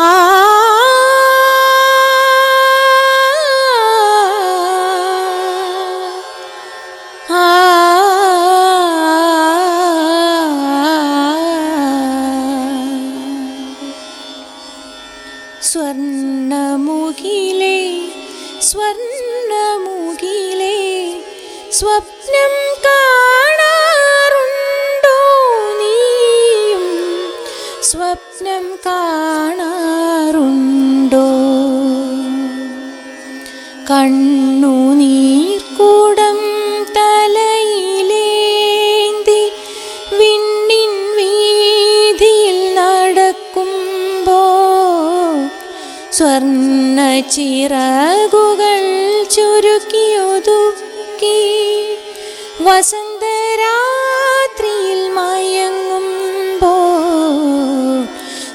Ah. ചുരുക്കിയൊതുക്കി വസന്തരാത്രിയിൽ മയങ്ങുമ്പോ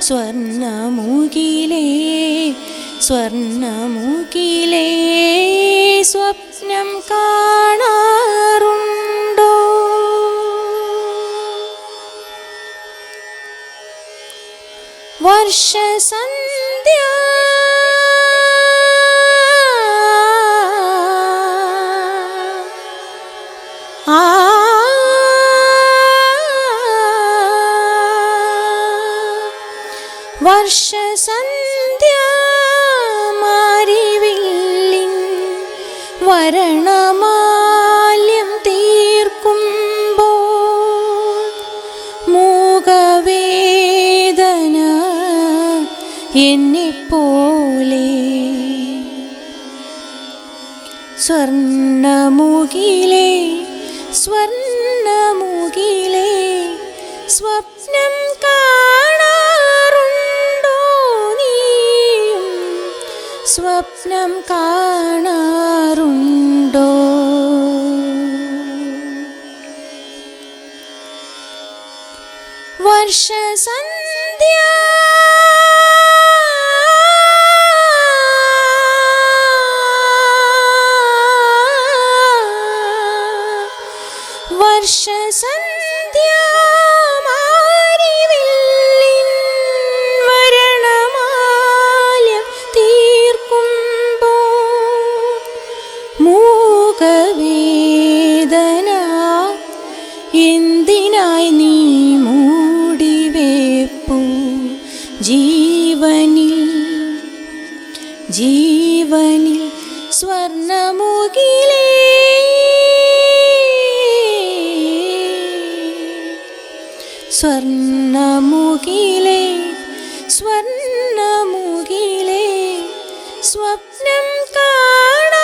സ്വർണമുകിലേ സ്വർണമുകിലേ സ്വപ്നം കാണാറുണ്ടോ? വർഷസന്ധ്യ വർഷസന്ധ്യ മാരിവില്ലിൻ വരണമാല്യം തീർക്കുമ്പോൾ മൂകവേദന എന്നെപ്പോലെ സ്വർണമുകിലേ സ്വർണമുകിലേ സ്വപ്നം സ്വപ്നം കാണാറുണ്ടോ? വർഷസന്ധ്യ വർഷസന്ധ്യ സ്വർണമുകിലേ സ്വർണമുകിലേ സ്വപ്നം കാണാറുണ്ടോ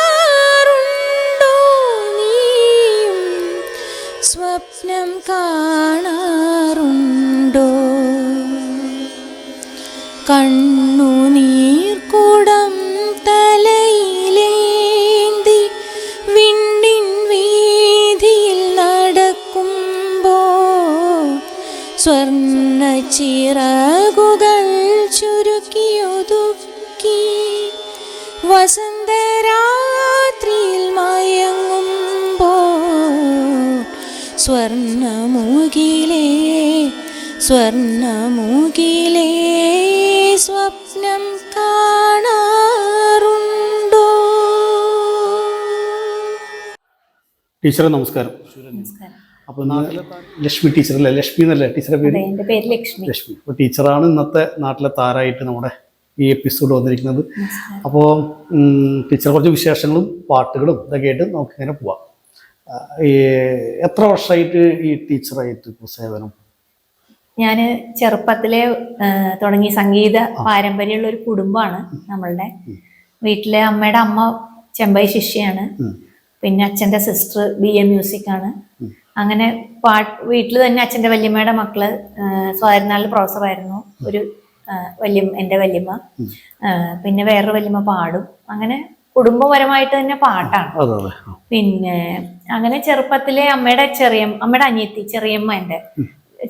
നീയും? സ്വപ്നം കാണാറുണ്ടോ? കണ്ണുനീർക്കുടം സ്വർണ ചിറകുകൾ ചുരുക്കിയൊതുക്കി. വസന്തരാത്രിയിൽ മയങ്ങുമ്പോ സ്വർണമുകിലേ സ്വർണമുകിലേ സ്വപ്നം കാണാറുണ്ടോ? ടീച്ചറെ നമസ്കാരം. നമസ്കാരം. അപ്പോൾ ലക്ഷ്മി ലക്ഷ്മി ടീച്ചറല്ലേ ലക്ഷ്മി എന്നല്ലേ? ടീച്ചറെ പേര്? എന്റെ പേര് ലക്ഷ്മി. ലക്ഷ്മി. അപ്പോൾ ടീച്ചറാണ് ഇന്നത്തെ നാട്ടിലെ താരായിട്ട് നമ്മുടെ ഈ എപ്പിസോഡ് വന്നിരിക്കുന്നത്. അപ്പോൾ ടീച്ചർ കുറച്ച് വിശേഷങ്ങളും പാട്ടുകളും ഇതൊക്കെ ആയിട്ട് നമുക്ക് ഇങ്ങനെ പോവാം. എത്ര വർഷമായിട്ട് ഈ ടീച്ചറായിട്ട് സേവനം? ഞാൻ ചെറുപ്പത്തിലെ തുടങ്ങി സംഗീത പാരമ്പര്യമുള്ള ഒരു കുടുംബമാണ് നമ്മളുടെ. വീട്ടിലെ അമ്മയുടെ അമ്മ ചെമ്പൈ ശിഷ്യയാണ് പിന്നെ അച്ഛന്റെ സിസ്റ്റർ ബി എ മ്യൂസിക് ആണ്. അങ്ങനെ പാട്ട് വീട്ടിൽ തന്നെ അച്ഛന്റെ വല്യമ്മയുടെ മക്കൾ സ്വാതന്ത്ര്യനാളിൽ പ്രൊഫസറായിരുന്നു ഒരു വല്യ എന്റെ വല്യമ്മ. പിന്നെ വേറൊരു വല്യമ്മ പാടും. അങ്ങനെ കുടുംബപരമായിട്ട് തന്നെ പാട്ടാണ്. പിന്നെ അങ്ങനെ ചെറുപ്പത്തിലെ അമ്മയുടെ ചെറിയ അമ്മയുടെ അനിയത്തി ചെറിയമ്മ എന്റെ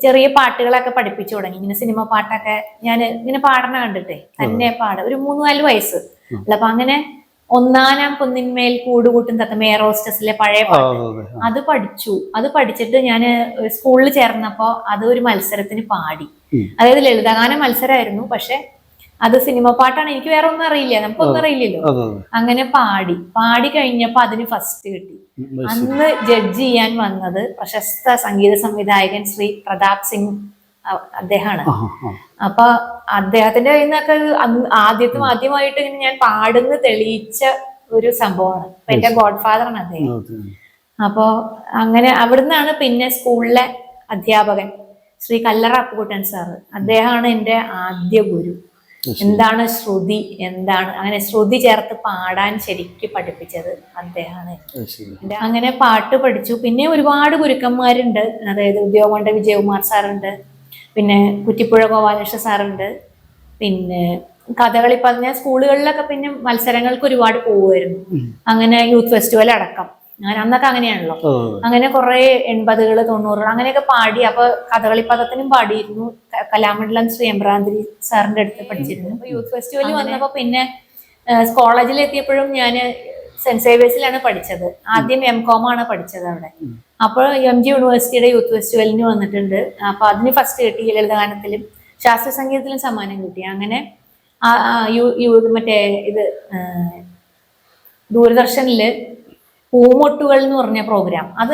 ചെറിയ പാട്ടുകളൊക്കെ പഠിപ്പിച്ചു തുടങ്ങി. ഇങ്ങനെ സിനിമ പാട്ടൊക്കെ ഞാൻ ഇങ്ങനെ പാടണ കണ്ടിട്ടേ തന്നെ പാട. ഒരു മൂന്ന് നാല് വയസ്സ് അല്ല അപ്പൊ അങ്ങനെ ഒന്നാനാം കുന്നിന്മേൽ കൂടുകൂട്ടും തത്ത മേറോസ്റ്റസിലെ പഴയ പാട്ട്. അതെ പഠിച്ചു. അത് പഠിച്ചിട്ട് ഞാൻ സ്കൂളിൽ ചേർന്നപ്പോ അത് ഒരു മത്സരത്തിന് പാടി. അതായത് ലളിതഗാന മത്സരമായിരുന്നു പക്ഷെ അത് സിനിമ പാട്ടാണ്. എനിക്ക് വേറെ ഒന്നും അറിയില്ല. നമുക്കൊന്നും അറിയില്ലല്ലോ. അങ്ങനെ പാടി. പാടി കഴിഞ്ഞപ്പോ അതിന് ഫസ്റ്റ് കിട്ടി. അന്ന് ജഡ്ജ് ചെയ്യാൻ വന്നത് പ്രശസ്ത സംഗീത സംവിധായകൻ ശ്രീ പ്രതാപ് സിംഗ് അദ്ദേഹമാണ്. അപ്പൊ അദ്ദേഹത്തിന്റെ കയ്യിൽ നിന്നൊക്കെ ആദ്യത്തും ആദ്യമായിട്ട് ഇങ്ങനെ ഞാൻ പാടുന്ന് തെളിയിച്ച ഒരു സംഭവമാണ്. എന്റെ ഗോഡ് ആണ് അദ്ദേഹം. അപ്പോ അങ്ങനെ അവിടുന്നാണ് പിന്നെ സ്കൂളിലെ അധ്യാപകൻ ശ്രീ കല്ലറ അപ്പുകുട്ടൻ സാറ് അദ്ദേഹമാണ് എന്റെ ആദ്യ ഗുരു. എന്താണ് ശ്രുതി? എന്താണ്? അങ്ങനെ ശ്രുതി ചേർത്ത് പാടാൻ ശരിക്കും പഠിപ്പിച്ചത് അദ്ദേഹമാണ്. അങ്ങനെ പാട്ട് പഠിച്ചു. പിന്നെ ഒരുപാട് ഗുരുക്കന്മാരുണ്ട്. അതായത് ഉദ്യോഗമുണ്ട് വിജയകുമാർ സാറുണ്ട് പിന്നെ കുറ്റിപ്പുഴ ഗോപാലകൃഷ്ണ സാറുണ്ട്. പിന്നെ കഥകളി പറഞ്ഞ സ്കൂളുകളിലൊക്കെ പിന്നെ മത്സരങ്ങൾക്ക് ഒരുപാട് പോവുമായിരുന്നു. അങ്ങനെ യൂത്ത് ഫെസ്റ്റിവൽ അടക്കം. അങ്ങനെ അന്നൊക്കെ അങ്ങനെയാണല്ലോ. അങ്ങനെ കുറെ എൺപതുകൾ തൊണ്ണൂറുകൾ അങ്ങനെയൊക്കെ പാടി. അപ്പൊ കഥകളി പദത്തിനും പാടിയിരുന്നു. കലാമണ്ഡലം ശ്രീ എംബ്രാന്തിരി സാറിന്റെ അടുത്ത് പഠിച്ചിരുന്നു. അപ്പൊ യൂത്ത് ഫെസ്റ്റിവൽ വന്നപ്പോ പിന്നെ കോളേജിൽ എത്തിയപ്പോഴും ഞാൻ സെന്റ് സേവേഴ്സിലാണ് പഠിച്ചത്. ആദ്യം എം കോം ആണ് പഠിച്ചത് അവിടെ. അപ്പോൾ എം ജി യൂണിവേഴ്സിറ്റിയുടെ യൂത്ത് ഫെസ്റ്റിവലിന് വന്നിട്ടുണ്ട്. അപ്പൊ അതിന് ഫസ്റ്റ് കിട്ടി ലളിതഗാനത്തിലും ശാസ്ത്രീയ സംഗീതത്തിലും സമ്മാനം കിട്ടി. അങ്ങനെ മറ്റേ ഇത് ദൂരദർശനിൽ പൂമൊട്ടുകൾ എന്ന് പറഞ്ഞ പ്രോഗ്രാം അത്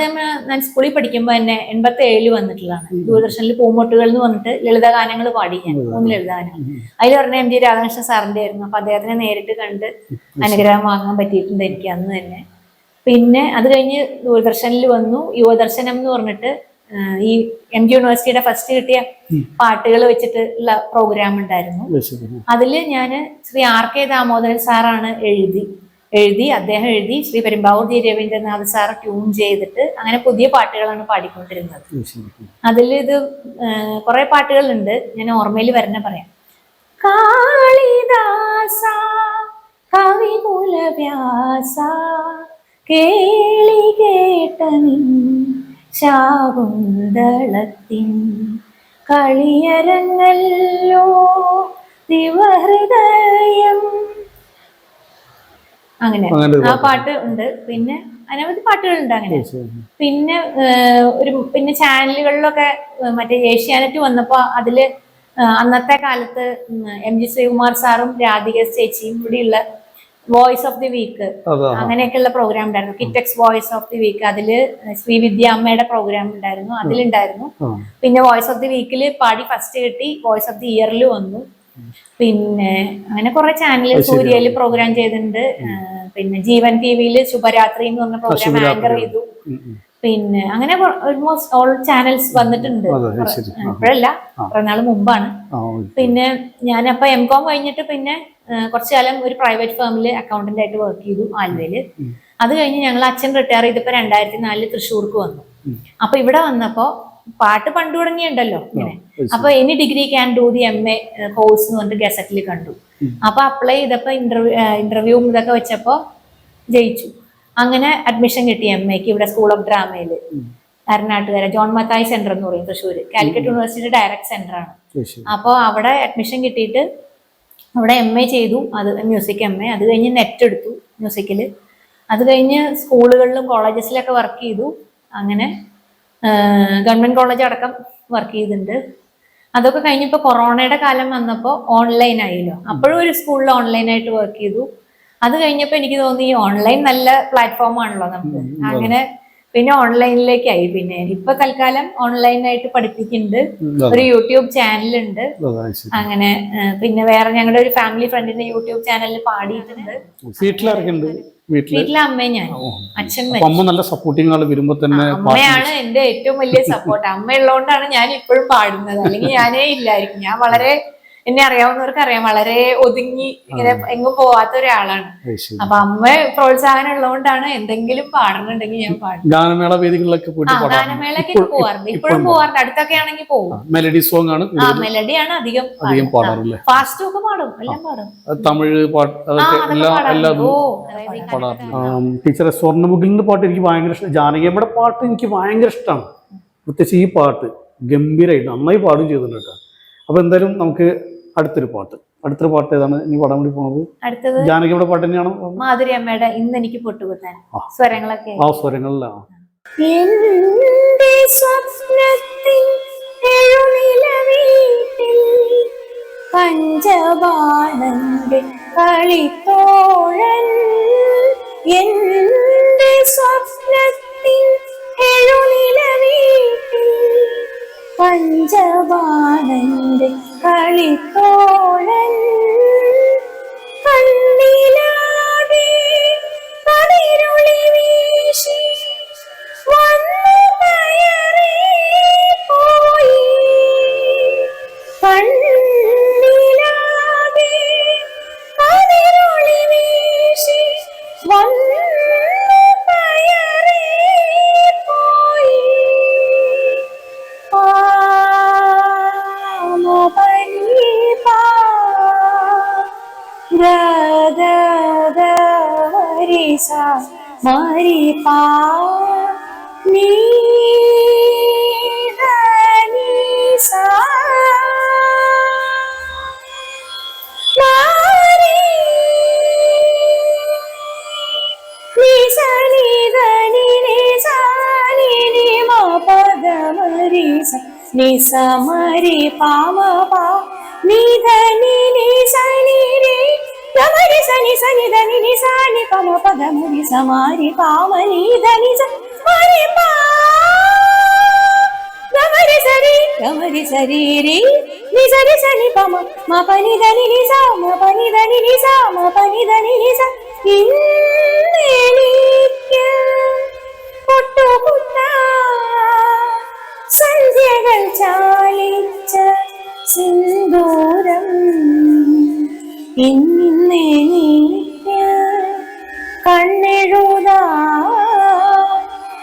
ഞാൻ സ്കൂളിൽ പഠിക്കുമ്പോൾ തന്നെ എൺപത്തി ഏഴിൽ വന്നിട്ടുള്ളതാണ്. ദൂരദർശനിൽ പൂമൊട്ടുകൾ എന്ന് പറഞ്ഞിട്ട് ലളിതഗാനങ്ങൾ പാടി ഞാൻ മൂന്ന് ലളിതഗാനങ്ങൾ അതിൽ പറഞ്ഞ എം ജി രാധാകൃഷ്ണൻ സാറിന്റെ ആയിരുന്നു അപ്പൊ അദ്ദേഹത്തിനെ നേരിട്ട് കണ്ട് അനുഗ്രഹം വാങ്ങാൻ പറ്റിയിട്ടുണ്ട് എനിക്ക് അന്ന് തന്നെ. പിന്നെ അത് കഴിഞ്ഞ് ദൂരദർശനിൽ വന്നു. യുവദർശനം എന്ന് പറഞ്ഞിട്ട് ഈ എം ജി യൂണിവേഴ്സിറ്റിയുടെ ഫസ്റ്റ് കിട്ടിയ പാട്ടുകൾ വെച്ചിട്ട് ഉള്ള പ്രോഗ്രാം ഉണ്ടായിരുന്നു. അതിൽ ഞാൻ ശ്രീ ആർ കെ ദാമോദരൻ സാറാണ് എഴുതി. എഴുതി അദ്ദേഹം എഴുതി Shri Perumbavoor G Raveendranath sir tune ചെയ്തിട്ട് അങ്ങനെ പുതിയ പാട്ടുകളാണ് പാടിക്കൊണ്ടിരുന്നത്. അതിൽ ഇത് കുറെ പാട്ടുകളുണ്ട്. ഞാൻ ഓർമ്മയിൽ വരണ പറയാം. കാളിദാസ കവികുലവ്യാസ കേളി കേട്ട നിൻ ശാകുന്തളത്തിൻ കളിയരങ്ങല്ലോ ദിവഹൃദയം അങ്ങനെ. ആ പാട്ട്. ഉണ്ട്. പിന്നെ അനവധി പാട്ടുകളുണ്ട് അങ്ങനെ. പിന്നെ ഒരു പിന്നെ ചാനലുകളിലൊക്കെ മറ്റേ ഏഷ്യാനെറ്റ് വന്നപ്പോ അതിൽ അന്നത്തെ കാലത്ത് എം ജി ശ്രീകുമാർ സാറും രാധിക ചേച്ചിയും കൂടിയുള്ള വോയിസ് ഓഫ് ദി വീക്ക് അങ്ങനെയൊക്കെയുള്ള പ്രോഗ്രാം ഉണ്ടായിരുന്നു. Kitex voice of the week അതിൽ ശ്രീവിദ്യ അമ്മയുടെ പ്രോഗ്രാം ഉണ്ടായിരുന്നു. അതിലുണ്ടായിരുന്നു. പിന്നെ വോയിസ് ഓഫ് ദി വീക്കിൽ പാടി ഫസ്റ്റ് കിട്ടി. വോയിസ് ഓഫ് ദി ഇയറിൽ വന്നു. പിന്നെ അങ്ങനെ കുറെ ചാനലിൽ സൂര്യയിൽ പ്രോഗ്രാം ചെയ്തിട്ടുണ്ട്. പിന്നെ ജീവൻ ടി വിയിൽ ശുഭരാത്രി എന്ന് പറഞ്ഞ പ്രോഗ്രാം ആങ്കർ ചെയ്തു. പിന്നെ അങ്ങനെ ഓൾമോസ്റ്റ് ഓൾ ചാനൽസ് വന്നിട്ടുണ്ട്. ഇപ്പോഴല്ല കുറെ നാൾ മുമ്പാണ്. പിന്നെ ഞാൻ ഞാനപ്പോ എം കോം കഴിഞ്ഞിട്ട് പിന്നെ കുറച്ചു കാലം ഒരു പ്രൈവറ്റ് ഫേമിൽ അക്കൗണ്ടന്റ് ആയിട്ട് വർക്ക് ചെയ്തു ആലുവയിൽ. അത് കഴിഞ്ഞ് ഞങ്ങൾ അച്ഛൻ റിട്ടയർ ചെയ്തപ്പോ രണ്ടായിരത്തി നാലിൽ തൃശ്ശൂർക്ക് വന്നു. അപ്പൊ ഇവിടെ വന്നപ്പോ പാട്ട് പണ്ട് തുടങ്ങിയുണ്ടല്ലോ ഇങ്ങനെ. അപ്പൊ any degree can do the M A course എന്ന് പറഞ്ഞിട്ട് ഗസറ്റിൽ കണ്ടു. അപ്പൊ അപ്ലൈ ചെയ്തപ്പോ ഇന്റർവ്യൂ ഇന്റർവ്യൂ ഇതൊക്കെ വെച്ചപ്പോ ജയിച്ചു. അങ്ങനെ അഡ്മിഷൻ കിട്ടി എം എക്ക് ഇവിടെ സ്കൂൾ ഓഫ് ഡ്രാമയിൽ എറണാട്ടുകര ജോൺ മത്തായി സെന്റർ എന്ന് പറയും Thrissur Calicut university direct centre ആണ്. അപ്പോൾ അവിടെ അഡ്മിഷൻ കിട്ടിയിട്ട് അവിടെ എം എ ചെയ്തു. അത് മ്യൂസിക് എം എ അത് കഴിഞ്ഞ് നെറ്റ് എടുത്തു മ്യൂസിക്കിൽ അത് കഴിഞ്ഞ് സ്കൂളുകളിലും കോളേജസിലൊക്കെ വർക്ക് ചെയ്തു. അങ്ങനെ ഗവൺമെന്റ് കോളേജ് അടക്കം വർക്ക് ചെയ്തിട്ടുണ്ട്. അതൊക്കെ കഴിഞ്ഞപ്പോൾ കൊറോണയുടെ കാലം വന്നപ്പോൾ ഓൺലൈൻ ആയില്ലോ. അപ്പോഴും ഒരു സ്കൂളിൽ ഓൺലൈനായിട്ട് വർക്ക് ചെയ്തു. അത് കഴിഞ്ഞപ്പോൾ എനിക്ക് തോന്നി ഓൺലൈൻ നല്ല പ്ലാറ്റ്ഫോം ആണല്ലോ നമുക്ക്. അങ്ങനെ പിന്നെ ഓൺലൈനിലേക്ക് ആയി പിന്നെ ഇപ്പൊ തൽക്കാലം ഓൺലൈനായിട്ട് പഠിപ്പിക്കുന്നുണ്ട്. ഒരു യൂട്യൂബ് ചാനലുണ്ട് ഉണ്ട്. അങ്ങനെ പിന്നെ വേറെ ഞങ്ങളുടെ ഒരു ഫാമിലി ഫ്രണ്ടിന്റെ യൂട്യൂബ് ചാനലിൽ പാടിയിട്ടുണ്ട്. വീട്ടിൽ വീട്ടിലെ അമ്മയും ഞാൻ അച്ഛൻ അമ്മ നല്ല സപ്പോർട്ടിങ് ആൾ വരുമ്പോ തന്നെ അമ്മയാണ് എന്റെ ഏറ്റവും വലിയ സപ്പോർട്ട് അമ്മ ഉള്ളതുകൊണ്ടാണ് ഞാൻ ഇപ്പോഴും പാടുന്നത്. അല്ലെങ്കിൽ ഞാനേ ഇല്ലായിരിക്കും. ഞാൻ വളരെ എന്നെ അറിയാവുന്നവർക്ക് അറിയാം. വളരെ ഒതുങ്ങി ഇങ്ങനെ എങ്ങും പോവാത്ത ഒരാളാണ്. അപ്പൊ അമ്മ പ്രോത്സാഹനം ഉള്ളതുകൊണ്ടാണ് എന്തെങ്കിലും പാടണമെന്നുണ്ടെങ്കിൽ ഞാൻ പാടും. ഗാനമേള വേദികളിലൊക്കെ പോവാറുണ്ട്. ഇപ്പോഴും പോവാറുണ്ട്. അടുത്തൊക്കെ ആണെങ്കിൽ പോകും മെലഡി സോങ് ആണ് ആ മെലഡിയാണ് അധികം അധികം പാടാറില്ലേ? ഫാസ്റ്റ് ഒക്കെ പാടും. എല്ലാം പാടും. തമിഴ് പാട്ട് അതൊക്കെ എല്ലാ എല്ലാതും പാടാറുണ്ട്. ടീച്ചറെ സ്വർണമുഖിലിന്റെ പാട്ട് എനിക്ക് ഭയങ്കര ഇഷ്ടം. ജാനകിയമ്മയുടെ പാട്ട് എനിക്ക് ഭയങ്കര ഇഷ്ടമാണ്. പ്രത്യേകിച്ച് ഈ പാട്ട് ഗംഭീരമായിട്ട് നന്നായി പാടും ചെയ്തിട്ടുണ്ട് കേട്ടോ. അപ്പൊ എന്തായാലും നമുക്ക് അടുത്തൊരു പാട്ട്. അടുത്തൊരു പാട്ട് ഏതാണ്? ഇനി പാടാൻ വേണ്ടി പോണത്? അടുത്തത് ജാനകിയുടെ പാട്ട് തന്നെയാണോ? മാധുരി അമ്മയുടെ ഇന്ന് എനിക്ക് പൊട്ടുകുത്താൻ. സ്വരങ്ങളൊക്കെ. ആ സ്വരങ്ങളിലാണ് പഞ്ചബാണന്റെ കളിത്തോഴൻ എന്റെ మరి పా నీ సా ని సమరి పామ పా నిధని ని సని గమరి సని సని ధని నిసాని పమ పద మరి సమారి పామ నిధని స మరి పా గమరి సరి గమరి సరి రే ని సరి సని పమ మ పని ధని ని సా మ పని ధని ని సా మ పని ధని ని స ഇന്നെനിക്ക് പൊട്ടുകുത്ത സന്ധ്യകൾ ചാലിച്ച സിന്ദൂരം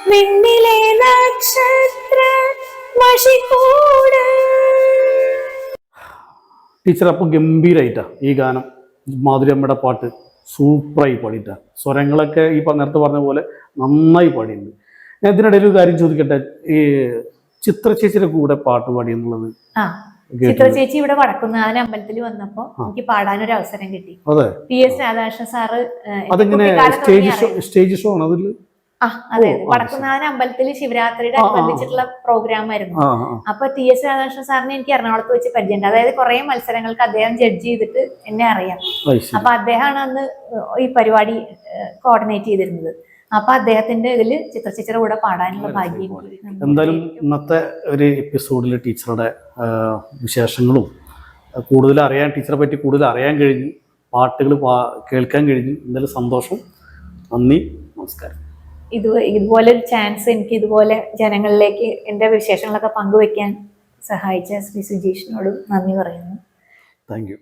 വിണ്ണിലെ നക്ഷത്ര ടീച്ചർ അപ്പോൾ ഗംഭീരായിട്ടാ ഈ ഗാനം. മാധുരമ്മയുടെ പാട്ട് സൂപ്പറായി പാടിയിട്ട. സ്വരങ്ങളൊക്കെ ഈ നേരത്തെ പറഞ്ഞ പോലെ നന്നായി പാടിയിട്ടുണ്ട്. ഞാൻ ഇതിനിടയിൽ ഒരു കാര്യം ചോദിക്കട്ടെ? ഈ ചിത്ര ചേച്ചിയുടെ കൂടെ പാട്ട് പാടി എന്നുള്ളത് ചിത്ര ചേച്ചി ഇവിടെ വടക്കുന്നാഥൻ അമ്പലത്തിൽ വന്നപ്പോ എനിക്ക് പാടാനൊരു അവസരം കിട്ടി P S Radhakrishnan sir stage show ആണ് അതിൽ ആ അതെ വടക്കുന്നാഥൻ അമ്പലത്തിൽ ശിവരാത്രിയുടെ. അനുബന്ധിച്ചിട്ടുള്ള പ്രോഗ്രാം ആയിരുന്നു. അപ്പൊ ടി എസ് രാധാകൃഷ്ണൻ സാറിനെ എനിക്ക് എറണാകുളത്ത് വെച്ച് പരിചയമുണ്ട്. അതായത് കുറെ മത്സരങ്ങൾക്ക് അദ്ദേഹം ജഡ്ജ് ചെയ്തിട്ട് എന്നെ അറിയാം. അപ്പൊ അദ്ദേഹമാണ് അന്ന് ഈ പരിപാടി കോർഡിനേറ്റ് ചെയ്തിരുന്നത്. അപ്പൊ അദ്ദേഹത്തിന്റെ ഇതിൽ ചിത്രചിത്ര കൂടെ പാടാനുള്ള ഭാഗ്യം എന്തായാലും ഇന്നത്തെ ഒരു എപ്പിസോഡിൽ ടീച്ചറുടെ വിശേഷങ്ങളും കൂടുതൽ അറിയാൻ ടീച്ചറെ പറ്റി കൂടുതൽ അറിയാൻ കഴിഞ്ഞു പാട്ടുകൾ കേൾക്കാൻ കഴിഞ്ഞു. എന്തായാലും സന്തോഷം. നന്ദി നമസ്കാരം. ഇത് ഇതുപോലെ ഒരു ചാൻസ് എനിക്ക് ഇതുപോലെ ജനങ്ങളിലേക്ക് എന്റെ വിശേഷങ്ങളൊക്കെ പങ്കുവെക്കാൻ സഹായിച്ച ശ്രീ സുജീഷിനോടും നന്ദി പറയുന്നു. Thank you.